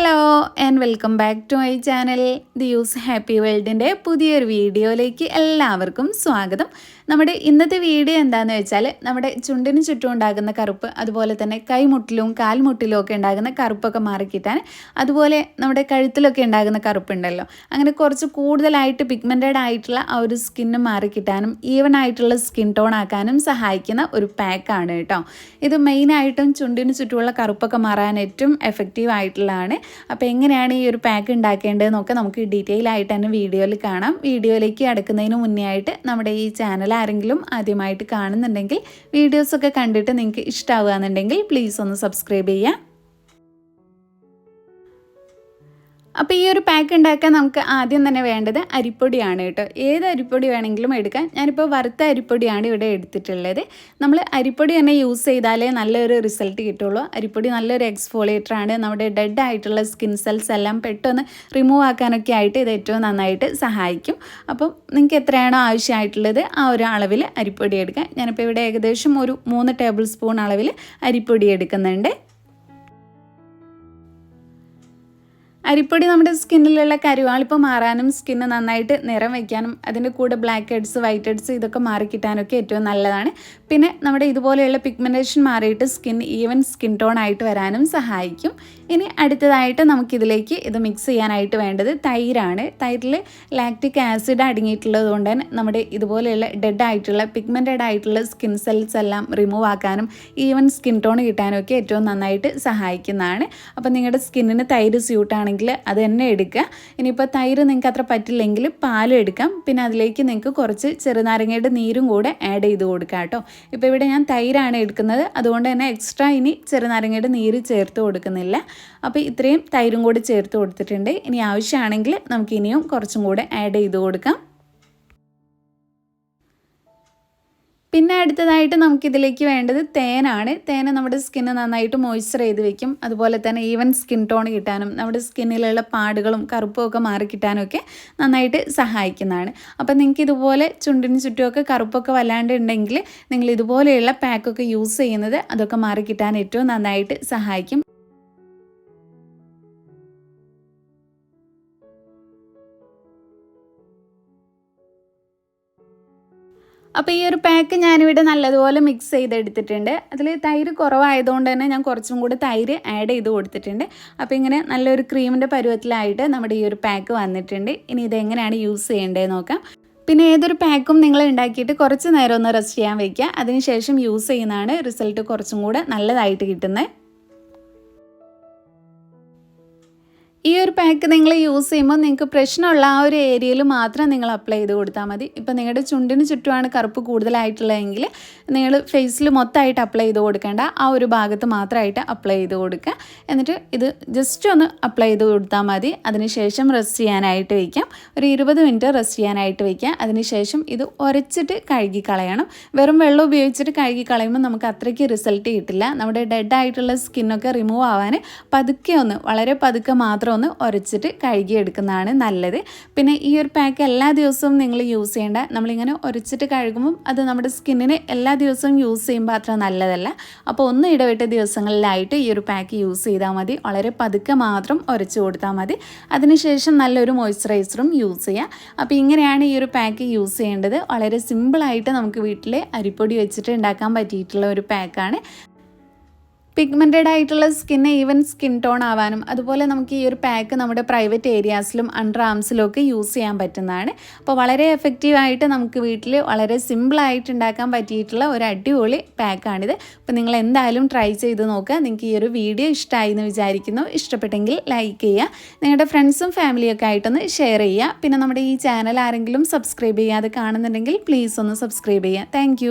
Hello and welcome back to my channel the use happy വേൾഡിന്റെ പുതിയൊരു വീഡിയോയിലേക്ക് എല്ലാവർക്കും സ്വാഗതം. നമ്മുടെ ഇന്നത്തെ വീഡിയോ എന്താണെന്ന് വെച്ചാൽ നമ്മുടെ ചുണ്ടിന് ചുറ്റും ഉണ്ടാകുന്ന കറുപ്പ് അതുപോലെ തന്നെ കൈമുട്ടിലും കാൽമുട്ടിലും ഒക്കെ ഉണ്ടാകുന്ന കറുപ്പൊക്കെ മാറിക്കിട്ടാൻ അതുപോലെ നമ്മുടെ കഴുത്തിലൊക്കെ ഉണ്ടാകുന്ന കറുപ്പുണ്ടല്ലോ. അങ്ങനെ കുറച്ച് കൂടുതലായിട്ട് പിഗ്മെന്റഡ് ആയിട്ടുള്ള ആ ഒരു സ്കിന്ന് മാറിക്കിട്ടാനും ഈവൻ ആയിട്ടുള്ള സ്കിൻ ടോൺ ആക്കാനും സഹായിക്കുന്ന ഒരു പാക്കാണ് കേട്ടോ. ഇത് മെയിനായിട്ടും ചുണ്ടിന് ചുറ്റുമുള്ള കറുപ്പൊക്കെ മാറാൻ ഏറ്റവും എഫക്റ്റീവ് ആയിട്ടുള്ളതാണ്. അപ്പോൾ എങ്ങനെയാണ് ഈ ഒരു പാക്ക് ഉണ്ടാക്കേണ്ടതെന്നൊക്കെ നമുക്ക് ഡീറ്റെയിൽ ആയിട്ട് തന്നെ വീഡിയോയിൽ കാണാം. വീഡിയോയിലേക്ക് അടക്കുന്നതിന് മുന്നേ ആയിട്ട് നമ്മുടെ ഈ ചാനൽ ആരെങ്കിലും ആദ്യമായിട്ട് കാണുന്നുണ്ടെങ്കിൽ വീഡിയോസൊക്കെ കണ്ടിട്ട് നിങ്ങൾക്ക് ഇഷ്ടമാവുകയെന്നുണ്ടെങ്കിൽ പ്ലീസ് ഒന്ന് സബ്സ്ക്രൈബ് ചെയ്യുക. അപ്പോൾ ഈ ഒരു പാക്ക് ഉണ്ടാക്കാൻ നമുക്ക് ആദ്യം തന്നെ വേണ്ടത് അരിപ്പൊടിയാണ് കേട്ടോ. ഏത് അരിപ്പൊടി വേണമെങ്കിലും എടുക്കാം. ഞാനിപ്പോൾ വറുത്ത അരിപ്പൊടിയാണ് ഇവിടെ എടുത്തിട്ടുള്ളത്. നമ്മൾ അരിപ്പൊടി തന്നെ യൂസ് ചെയ്താലേ നല്ലൊരു റിസൾട്ട് കിട്ടുള്ളൂ. അരിപ്പൊടി നല്ലൊരു എക്സ്ഫോളിയേറ്റർ ആണ്. നമ്മുടെ ഡെഡ് ആയിട്ടുള്ള സ്കിൻ സെൽസ് എല്ലാം പെട്ടെന്ന് റിമൂവ് ആക്കാനൊക്കെ ആയിട്ട് ഇത് ഏറ്റവും നന്നായിട്ട് സഹായിക്കും. അപ്പം നിങ്ങൾക്ക് എത്രയാണോ ആവശ്യമായിട്ടുള്ളത് ആ ഒരു അളവിൽ അരിപ്പൊടി എടുക്കാം. ഞാനിപ്പോൾ ഇവിടെ ഏകദേശം ഒരു മൂന്ന് ടേബിൾ സ്പൂൺ അളവിൽ അരിപ്പൊടി എടുക്കുന്നുണ്ട്. അരിപ്പൊടി നമ്മുടെ സ്കിന്നിലുള്ള കരുവാളിപ്പ് മാറാനും സ്കിന്ന് നന്നായിട്ട് നിറം വയ്ക്കാനും അതിന്റെ കൂടെ ബ്ലാക്ക് ഹെഡ്സ് വൈറ്റ് ഹെഡ്സ് ഇതൊക്കെ മാറിക്കിട്ടാനൊക്കെ ഏറ്റവും നല്ലതാണ്. പിന്നെ നമ്മുടെ ഇതുപോലെയുള്ള പിഗ്മെന്റേഷൻ മാറിയിട്ട് സ്കിൻ ഈവൻ സ്കിൻ ടോൺ ആയിട്ട് വരാനും സഹായിക്കും. ഇനി അടുത്തതായിട്ട് നമുക്കിതിലേക്ക് ഇത് മിക്സ് ചെയ്യാനായിട്ട് വേണ്ടത് തൈരാണ്. തൈരിൽ ലാക്റ്റിക് ആസിഡ് അടങ്ങിയിട്ടുള്ളത് കൊണ്ട് തന്നെ നമ്മുടെ ഇതുപോലെയുള്ള ഡെഡ് ആയിട്ടുള്ള പിഗ്മെന്റഡ് ആയിട്ടുള്ള സ്കിൻ സെൽസ് എല്ലാം റിമൂവ് ആക്കാനും ഈവൻ സ്കിൻ ടോൺ കിട്ടാനും ഒക്കെ ഏറ്റവും നന്നായിട്ട് സഹായിക്കുന്നതാണ്. അപ്പോൾ നിങ്ങളുടെ സ്കിന്നിന് തൈര് സ്യൂട്ടാണെങ്കിൽ അത് തന്നെ എടുക്കുക. ഇനിയിപ്പോൾ തൈര് നിങ്ങൾക്ക് അത്ര പറ്റില്ലെങ്കിൽ പാലും എടുക്കാം. പിന്നെ അതിലേക്ക് നിങ്ങൾക്ക് കുറച്ച് ചെറുനാരങ്ങയുടെ നീരും കൂടെ ആഡ് ചെയ്ത് കൊടുക്കാം കേട്ടോ. ഇപ്പോൾ ഇവിടെ ഞാൻ തൈരാണ് എടുക്കുന്നത്. അതുകൊണ്ട് തന്നെ എക്സ്ട്രാ ഇനി ചെറുനാരങ്ങയുടെ നീര് ചേർത്ത് കൊടുക്കുന്നില്ല. അപ്പോൾ ഇത്രയും തൈരും കൂടി ചേർത്ത് കൊടുത്തിട്ടുണ്ട്. ഇനി ആവശ്യമാണെങ്കിൽ നമുക്ക് ഇനിയും കുറച്ചും കൂടെ ആഡ് ചെയ്ത് കൊടുക്കാം. പിന്നെ അടുത്തതായിട്ട് നമുക്കിതിലേക്ക് വേണ്ടത് തേനാണ്. തേന് നമ്മുടെ സ്കിന്ന് നന്നായിട്ട് മോയ്സ്ചർ ചെയ്ത് വെക്കും. അതുപോലെ തന്നെ ഈവൻ സ്കിൻ ടോൺ കിട്ടാനും നമ്മുടെ സ്കിന്നിലുള്ള പാടുകളും കറുപ്പും ഒക്കെ മാറി ഒക്കെ നന്നായിട്ട് സഹായിക്കുന്നതാണ്. അപ്പം നിങ്ങൾക്ക് ഇതുപോലെ ചുണ്ടിന് ചുറ്റുമൊക്കെ കറുപ്പൊക്കെ വല്ലാണ്ട് ഉണ്ടെങ്കിൽ നിങ്ങൾ ഇതുപോലെയുള്ള പാക്കൊക്കെ യൂസ് ചെയ്യുന്നത് അതൊക്കെ മാറി കിട്ടാൻ ഏറ്റവും നന്നായിട്ട് സഹായിക്കും. അപ്പോൾ ഈ ഒരു പാക്ക് ഞാനിവിടെ നല്ലതുപോലെ മിക്സ് ചെയ്തെടുത്തിട്ടുണ്ട്. അതിൽ തൈര് കുറവായതുകൊണ്ട് തന്നെ ഞാൻ കുറച്ചും കൂടി തൈര് ആഡ് ചെയ്ത് കൊടുത്തിട്ടുണ്ട്. അപ്പോൾ ഇങ്ങനെ നല്ലൊരു ക്രീമിന്റെ പരുവത്തിലായിട്ട് നമ്മുടെ ഈ ഒരു പാക്ക് വന്നിട്ടുണ്ട്. ഇനി ഇതെങ്ങനെയാണ് യൂസ് ചെയ്യേണ്ടത് നോക്കാം. പിന്നെ ഏതൊരു പാക്കും നിങ്ങൾ ഉണ്ടാക്കിയിട്ട് കുറച്ച് നേരം ഒന്ന് റെസ്റ്റ് ചെയ്യാൻ വയ്ക്കുക അതിനുശേഷം യൂസ് ചെയ്യുന്നതാണ് റിസൾട്ട് കുറച്ചും കൂടെ നല്ലതായിട്ട് കിട്ടുന്നത്. ഈ ഒരു പാക്ക് നിങ്ങൾ യൂസ് ചെയ്യുമ്പോൾ നിങ്ങൾക്ക് പ്രശ്നമുള്ള ആ ഒരു ഏരിയയിൽ മാത്രം നിങ്ങൾ അപ്ലൈ ചെയ്ത് കൊടുത്താൽ മതി. ഇപ്പോൾ നിങ്ങളുടെ ചുണ്ടിന് ചുറ്റുമാണ് കറുപ്പ് കൂടുതലായിട്ടുള്ളതെങ്കിൽ നിങ്ങൾ ഫേസിൽ മൊത്തമായിട്ട് അപ്ലൈ ചെയ്ത് കൊടുക്കേണ്ട. ആ ഒരു ഭാഗത്ത് മാത്രമായിട്ട് അപ്ലൈ ചെയ്ത് കൊടുക്കുക. എന്നിട്ട് ഇത് ജസ്റ്റ് ഒന്ന് അപ്ലൈ ചെയ്ത് കൊടുത്താൽ മതി. അതിനുശേഷം റെസ്റ്റ് ചെയ്യാനായിട്ട് വയ്ക്കാം ഒരു ഇരുപത് മിനിറ്റ് റെസ്റ്റ് ചെയ്യാനായിട്ട് വയ്ക്കാം അതിനുശേഷം ഇത് ഉരച്ചിട്ട് കഴുകി കളയണം വെറും വെള്ളം ഉപയോഗിച്ചിട്ട് കഴുകി കളയുമ്പോൾ നമുക്ക് അത്രയ്ക്ക് റിസൾട്ട് കിട്ടില്ല. നമ്മുടെ ഡെഡ് ആയിട്ടുള്ള സ്കിന്നൊക്കെ റിമൂവ് ആവാൻ പതുക്കെ ഒന്ന് വളരെ പതുക്കെ മാത്രം ഒന്ന് ഉരച്ചിട്ട് കഴുകിയെടുക്കുന്നതാണ് നല്ലത്. പിന്നെ ഈ ഒരു പാക്ക് എല്ലാ ദിവസവും നിങ്ങൾ യൂസ് ചെയ്യേണ്ട നമ്മളിങ്ങനെ ഉരച്ചിട്ട് കഴുകുമ്പം അത് നമ്മുടെ സ്കിന്നിന് എല്ലാ ദിവസവും യൂസ് ചെയ്യുമ്പോൾ അത്ര നല്ലതല്ല. അപ്പോൾ ഒന്ന് ഇടവിട്ട ദിവസങ്ങളിലായിട്ട് ഈ ഒരു പാക്ക് യൂസ് ചെയ്താൽ മതി. വളരെ പതുക്കെ മാത്രം ഉരച്ച് കൊടുത്താൽ മതി. അതിനുശേഷം നല്ലൊരു മോയ്സ്ചറൈസറും യൂസ് ചെയ്യുക അപ്പോൾ ഇങ്ങനെയാണ് ഈ ഒരു പാക്ക് യൂസ് ചെയ്യേണ്ടത്. വളരെ സിമ്പിളായിട്ട് നമുക്ക് വീട്ടിൽ അരിപ്പൊടി വെച്ചിട്ട് ഉണ്ടാക്കാൻ പറ്റിയിട്ടുള്ള ഒരു പാക്കാണ് പിഗ്മെന്റഡ് ആയിട്ടുള്ള സ്കിന്ന് ഈവൻ സ്കിൻ ടോൺ ആവാനും അതുപോലെ നമുക്ക് ഈ ഒരു പാക്ക് നമ്മുടെ പ്രൈവറ്റ് ഏരിയാസിലും അണ്ടർ ആംസിലും ഒക്കെ യൂസ് ചെയ്യാൻ പറ്റുന്നതാണ്. അപ്പോൾ വളരെ എഫക്റ്റീവായിട്ട് നമുക്ക് വീട്ടിൽ വളരെ സിമ്പിളായിട്ട് ഉണ്ടാക്കാൻ പറ്റിയിട്ടുള്ള ഒരു അടിപൊളി പാക്കാണിത് അപ്പോൾ നിങ്ങൾ എന്തായാലും ട്രൈ ചെയ്ത് നോക്കുക. നിങ്ങൾക്ക് ഈ ഒരു വീഡിയോ ഇഷ്ടമായി എന്ന് വിചാരിക്കുന്നു. ഇഷ്ടപ്പെട്ടെങ്കിൽ ലൈക്ക് ചെയ്യുക. നിങ്ങളുടെ ഫ്രണ്ട്സും ഫാമിലിയൊക്കെ ആയിട്ടൊന്ന് ഷെയർ ചെയ്യുക. പിന്നെ നമ്മുടെ ഈ ചാനൽ ആരെങ്കിലും സബ്സ്ക്രൈബ് ചെയ്യാതെ കാണുന്നുണ്ടെങ്കിൽ പ്ലീസ് ഒന്ന് സബ്സ്ക്രൈബ് ചെയ്യുക. താങ്ക്